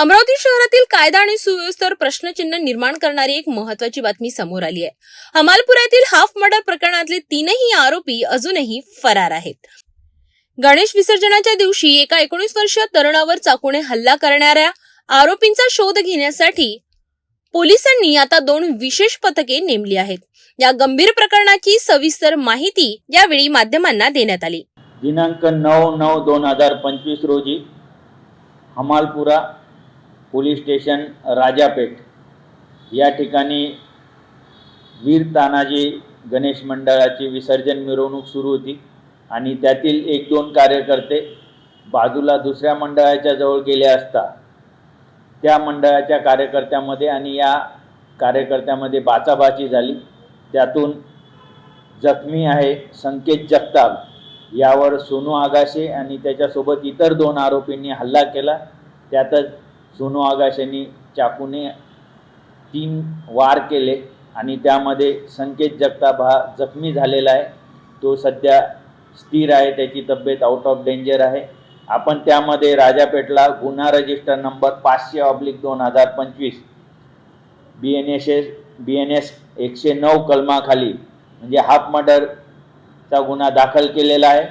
अमरावती शहरातील कायदा आणि सुव्यवस्थेवर प्रश्नचिन्ह निर्माण करणारी एक महत्वाची बातमी समोर आली आहे. हमालपुरातील हाफ मर्डर प्रकरणातले तीनही आरोपी अजूनही फरार आहेत. गणेश विसर्जनाच्या दिवशी एका एकोणीस वर्षीय तरुणावर चाकूने हल्ला करणाऱ्या आरोपींचा शोध घेण्यासाठी पोलिसांनी आता दोन विशेष पथके नेमली आहेत. या गंभीर प्रकरणाची सविस्तर माहिती यावेळी माध्यमांना देण्यात आली. दिनांक नऊ नऊ दोन हजार पंचवीस रोजी हमालपुरा पोलीस स्टेशन राजापेठ. या ठिकाणी वीर तानाजी गणेश मंडळाची विसर्जन मिरवणूक सुरू होती आणि त्यातील एक दोन कार्यकर्ते बाजूला दुसऱ्या मंडळाच्या जवळ गेले असता त्या मंडळाच्या कार्यकर्त्यामध्ये आणि या कार्यकर्त्यामध्ये बाचाबाची झाली. त्यातून जखमी आहे संकेत जगताप यावर सोनू आगाशे आणि त्याच्यासोबत इतर दोन आरोपींनी हल्ला केला. त्यातच सोनू आगाशेंनी चाकूने तीन वार केले आणि त्यामध्ये संकेत जगताप हा जखमी झालेला आहे. तो सध्या स्थिर आहे त्याची तब्येत आउट ऑफ डेंजर आहे. आपण त्यामध्ये राजापेठला गुन्हा रजिस्टर नंबर पाचशे ऑब्लिक दोन हजार पंचवीस B N S S B N S एकशे नऊ कलमाखाली म्हणजे हाफ मर्डरचा गुन्हा दाखल केलेला आहे.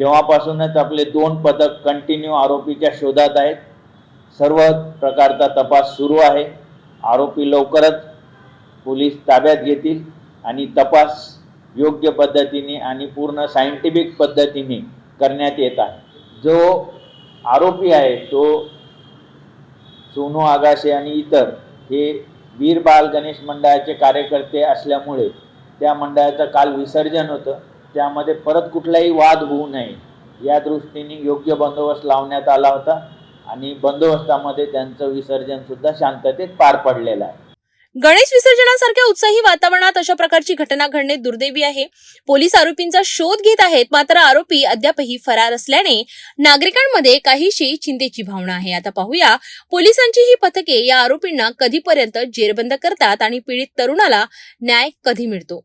तेव्हापासूनच आपले दोन पथक कंटिन्यू आरोपीच्या शोधात आहेत. सर्व प्रकारचा तपास सुरू आहे. आरोपी लवकरच पोलीस ताब्यात घेतील आणि तपास योग्य पद्धतीने आणि पूर्ण सायंटिफिक पद्धतीने करण्यात येत आहे. जो आरोपी आहे तो सोनू आगाशे आणि इतर हे वीर बाल गणेश मंडळाचे कार्यकर्ते असल्यामुळे त्या मंडळाचं काल विसर्जन होतं. त्यामध्ये परत कुठलाही वाद होऊ नये. या दृष्टीने योग्य बंदोबस्त लावण्यात आला होता. आणि बंदोबस्तामध्ये त्यांचं विसर्जन सुद्धा शांततेत पार पडलेलं आहे. गणेश विसर्जनासारख्या उत्साही वातावरणात अशा प्रकारची घटना घडणे दुर्दैवी आहे. पोलीस आरोपींचा शोध घेत आहेत मात्र आरोपी अद्यापही फरार असल्याने नागरिकांमध्ये काहीशी चिंतेची भावना आहे. आता पाहूया पोलिसांची ही पथके या आरोपींना कधीपर्यंत जेरबंद करतात आणि पीडित तरुणाला न्याय कधी मिळतो?